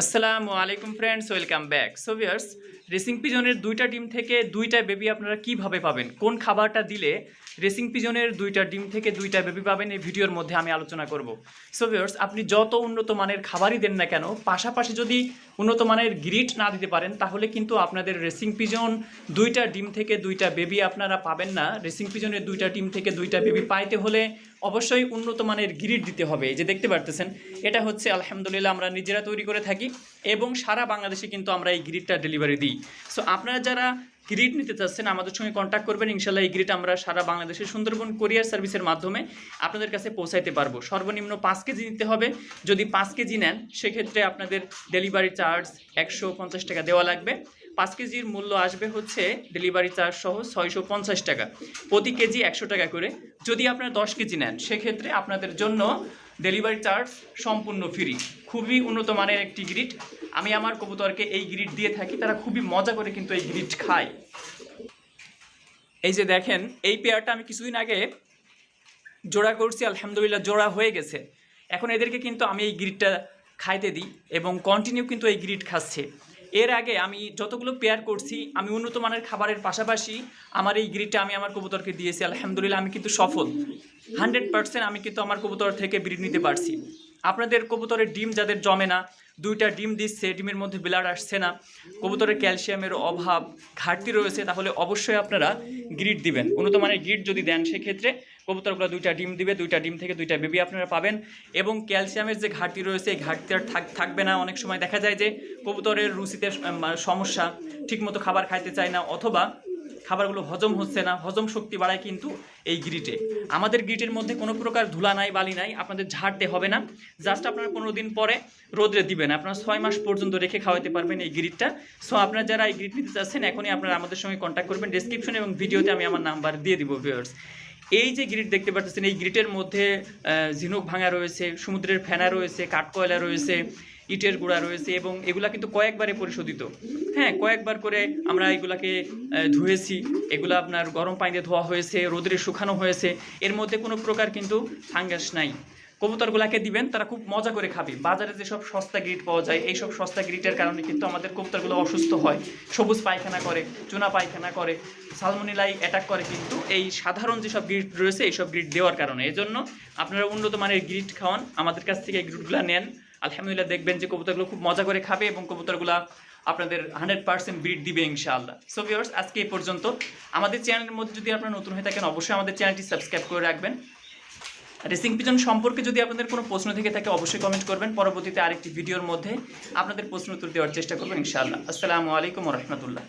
আসসালামু আলাইকুম friends welcome back so viewers racing পিজনের দুইটা ডিম থেকে দুইটা বেবি আপনারা কীভাবে পাবেন? কোন খাবারটা দিলে রেসিং পিজনের দুইটা ডিম থেকে দুইটা বেবি পাবেন? এই ভিডিওর মধ্যে আমি আলোচনা করব। সো ভিউয়ার্স আপনি যত উন্নত মানের খাবারই দেন না কেন, পাশাপাশি যদি উন্নত মানের গ্রিট না দিতে পারেন, তাহলে কিন্তু আপনাদের রেসিং পিজন দুইটা ডিম থেকে দুইটা বেবি আপনারা পাবেন না। রেসিং পিজনের দুইটা ডিম থেকে দুইটা বেবি পাইতে হলে অবশ্যই উন্নত মানের গ্রিড দিতে হবে। যে দেখতে পারতেছেন, এটা হচ্ছে আলহামদুলিল্লাহ আমরা নিজেরা তৈরি করে থাকি। এবং সারা বাংলাদেশে কিন্তু আমরা এই গ্রিডটা ডেলিভারি দিই। সো আপনারা যারা গ্রিড নিতে চাচ্ছেন, আমাদের সঙ্গে কন্ট্যাক্ট করবেন। ইনশাল্লাহ এই গ্রিড আমরা সারা বাংলাদেশের সুন্দরবন কোরিয়ার সার্ভিসের মাধ্যমে আপনাদের কাছে পৌঁছাইতে পারব। সর্বনিম্ন পাঁচ কেজি নিতে হবে। যদি পাঁচ কেজি নেন, সেক্ষেত্রে আপনাদের ডেলিভারি চার্জ একশো পঞ্চাশ টাকা দেওয়া লাগবে। পাঁচ কেজির মূল্য আসবে হচ্ছে ডেলিভারি চার্জ সহ ছয়শো পঞ্চাশ টাকা। প্রতি কেজি একশো টাকা করে। যদি আপনারা দশ কেজি নেন, সেক্ষেত্রে আপনাদের জন্য ডেলিভারি চার্জ সম্পূর্ণ ফ্রি খুবই উন্নত মানের একটি গ্রিড আমি আমার কবুতরকে এই গ্রিড দিয়ে থাকি, তারা খুবই মজা করে কিন্তু এই গ্রিড খায়। এই যে দেখেন, এই পেয়ারটা আমি কিছুদিন আগে জোড়া করছি, আলহামদুলিল্লাহ জোড়া হয়ে গেছে। এখন এদেরকে কিন্তু আমি এই গ্রিডটা খাইতে দিই এবং কন্টিনিউ কিন্তু এই গ্রিড খাচ্ছে। এর আগে আমি যতগুলো পেয়ার করছি, আমি উন্নত মানের খাবারের পাশাপাশি আমার এই গ্রিডটা আমি আমার কবুতরকে দিয়েছি, আলহামদুলিল্লাহ আমি কিন্তু সফল। হান্ড্রেড পার্সেন্ট আমি কিন্তু আমার কবুতর থেকে ব্রিড নিতে পারছি। আপনাদের কবুতরের ডিম যাদের জমে না, দুইটা ডিম দিচ্ছে, ডিমের মধ্যে ব্লাড আসছে না, কবুতরের ক্যালসিয়ামের অভাব, ঘাটতি রয়েছে, তাহলে অবশ্যই আপনারা গ্রিড দিবেন। উন্নত মানের গ্রিড যদি দেন, সেক্ষেত্রে কবুতরগুলো দুইটা ডিম দিবে, দুইটা ডিম থেকে দুইটা বেবি আপনারা পাবেন এবং ক্যালসিয়ামের যে ঘাটতি রয়েছে, এই ঘাটতি আর থাক থাকবে না। অনেক সময় দেখা যায় যে কবুতরের রুচিতে সমস্যা, ঠিকমতো খাবার খাইতে চায় না, অথবা খাবারগুলো হজম হচ্ছে না, হজম শক্তি বাড়ায় কিন্তু এই গ্রিটে। আমাদের গ্রিটের মধ্যে কোনো প্রকার ধুলা নাই, বালি নাই, আপনাদের ঝাড়তে হবে না। জাস্ট আপনারা পনেরো দিন পরে রোদ্রে দিবেন। আপনারা ছয় মাস পর্যন্ত রেখে খাওয়াতে পারবেন এই গ্রিটটা। সো আপনারা যারা এই গ্রিট নিতে চাচ্ছেন, এখনই আপনারা আমাদের সঙ্গে কন্ট্যাক্ট করবেন। ডিসক্রিপশন এবং ভিডিওতে আমি আমার নাম্বার দিয়ে দিব ভিউয়ার্স এই যে গ্রিট দেখতে পাচ্ছেন এই গ্রিটের মধ্যে ঝিনুক ভাঙা রয়েছে, সমুদ্রের ফেনা রয়েছে কাঠকয়লা রয়েছে ইটের গুঁড়া রয়েছে এবং এগুলা কিন্তু কয়েকবারে পরিশোধিত। হ্যাঁ কয়েকবার করে আমরা এগুলাকে ধুয়েছি। এগুলো আপনার গরম পানিতে ধোয়া হয়েছে, রোদরে শুকানো হয়েছে। এর মধ্যে কোনো প্রকার কিন্তু ফাঙ্গাস নাই। কবুতরগুলাকে দিবেন, তারা খুব মজা করে খাবে। বাজারে যেসব সস্তা গ্রিট পাওয়া যায় এই সব সস্তা গ্রিটের কারণে কিন্তু আমাদের কবুতরগুলো অসুস্থ হয়। সবুজ পায়খানা করে, চুনা পায়খানা করে, সালমোনিলাই অ্যাটাক করে কিন্তু এই সাধারণ যেসব গ্রিট রয়েছে, এইসব গ্রিট দেওয়ার কারণে। এজন্য আপনারা উন্নত মানের গ্রিট খাওয়ান, আমাদের কাছ থেকে গ্রিটগুলো নেন। আলহামদুলিল্লাহ দেখবেন যে কবুতরগুলো খুব মজা করে খাবে এবং কবুতরগুলো আপনাদের হান্ড্রেড পার্সেন্ট ব্রিড দিবে ইনশাআল্লাহ। সো ভিউয়ার্স আজকে এই পর্যন্ত। আমাদের চ্যানেলের মধ্যে যদি আপনারা নতুন হয়ে থাকেন, অবশ্যই আমাদের চ্যানেলটি সাবস্ক্রাইব করে রাখবেন। রেসিং পিজন সম্পর্কে যদি আপনাদের কোনো প্রশ্ন থেকে থাকে, অবশ্যই কমেন্ট করবেন। পরবর্তীতে আরেকটি ভিডিওর মধ্যে আপনাদের প্রশ্ন উত্তর দেওয়ার চেষ্টা করবেন ইনশাআল্লাহ। আসসালামু আলাইকুম রহমতুল্লাহ।